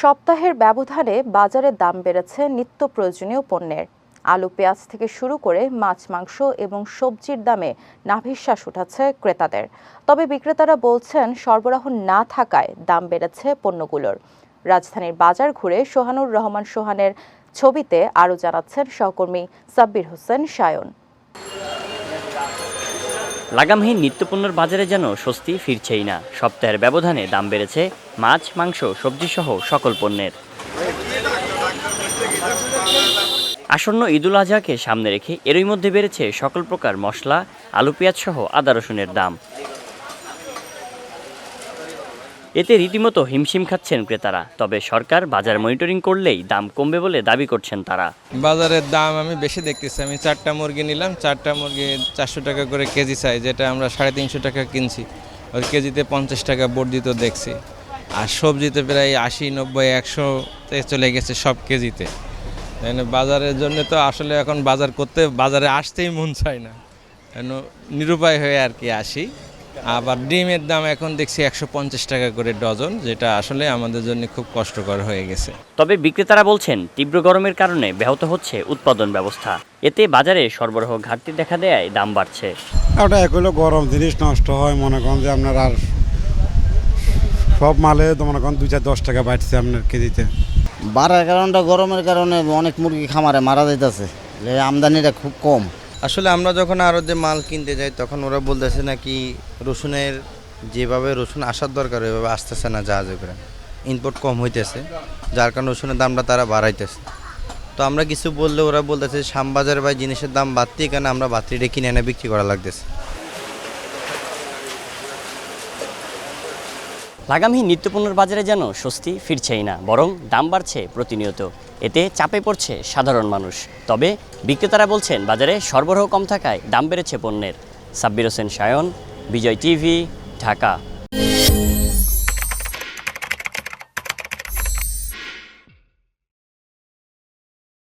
সপ্তাহের ব্যবধানে বাজারে দাম বেড়েছে নিত্য প্রয়োজনীয় পণ্যের। আলু, পেঁয়াজ থেকে শুরু করে মাছ, মাংস এবং সবজির দামে নাভিশ্বাস উঠাচ্ছে ক্রেতাদের। তবে বিক্রেতারা বলছেন, সরবরাহ না থাকায় দাম বেড়েছে পণ্যগুলোর। রাজধানীর বাজার ঘুরে সোহানুর রহমান সোহানের ছবিতে আরও জানাচ্ছেন সহকর্মী সাব্বির হোসেন সায়ন। লাগামহীন নিত্যপণ্যের বাজারে যেন স্বস্তি ফিরছেই না। সপ্তাহের ব্যবধানে দাম বেড়েছে মাছ, মাংস, সবজিসহ সকল পণ্যের। আসন্ন ঈদুল আজহাকে সামনে রেখে এরই মধ্যে বেড়েছে সকল প্রকার মশলা, আলু পেঁয়াজ সহ আদা, রসুনের দাম। এতে রীতিমতো হিমশিম খাচ্ছেন ক্রেতারা, তবে সরকার বাজার মনিটরিং করলেই দাম কমবে বলে দাবি করছেন তারা। বাজারের দাম আমি বেশি দেখতেছি। আমি চারটা মুরগি নিলাম, চারটা মুরগি চারশো টাকা করে কেজি চাই যেটা আমরা সাড়ে তিনশো টাকা কিনছি। ওই কেজিতে পঞ্চাশ টাকা বর্ধিত দেখছি। আর সবজিতে প্রায় আশি, নব্বই একশোতে চলে গেছে সব কেজিতে। বাজারের জন্য তো আসলে এখন বাজার করতে, বাজারে আসতেই মন চায় না, নিরুপায় হয়ে আর কি আসি। আবার ডিমের দাম এখন দেখছি একশো পঞ্চাশ টাকা করে ডজন যেটা আসলে আমাদের জন্য খুব কষ্টকর হয়ে গেছে। তবে বিক্রেতারা বলছেন তীব্র গরমের কারণে ব্যাহত হচ্ছে উৎপাদন ব্যবস্থা। এতে বাজারে সরবরাহ ঘাটতি দেখা দেয় দাম বাড়ছে। ওটা এক হলো গরম জিনিস নষ্ট হয় মনে করেন যে আপনার আর সব মালে তো মনে করেন দুই চার দশ টাকা বাড়ছে আপনার কেজিতে। বাড়ার কারণটা গরমের কারণে অনেক মুরগি খামারে মারা যাইতেছে। আমদানিটা খুব কম। আসলে আমরা যখন আরও যে মাল কিনতে যাই, তখন ওরা বলতেছে না কি রসুনের যেভাবে রসুন আসার দরকার, ওইভাবে আসতেছে না জাহাজে করে। ইনপুট কম হইতেছে, যার কারণে রসুনের দামটা তারা বাড়াইতেছে। তো আমরা কিছু বললে ওরা বলতেছে, শ্যামবাজার বা জিনিসের দাম বাড়তি কেন আমরা বাতিটা কিনে এনে বিক্রি করা লাগতেছে। লাগামহীন নিত্যপণ্যের বাজারে যেন স্বস্তি ফিরছেই না, বরং দাম বাড়ছে প্রতিনিয়ত। এতে চাপে পড়ছে সাধারণ মানুষ। তবে বিক্রেতারা বলছেন, বাজারে সরবরাহ কম থাকায় দাম বেড়েছে পণ্যের। সাব্বির হোসেন সায়ন, বিজয় টিভি, ঢাকা।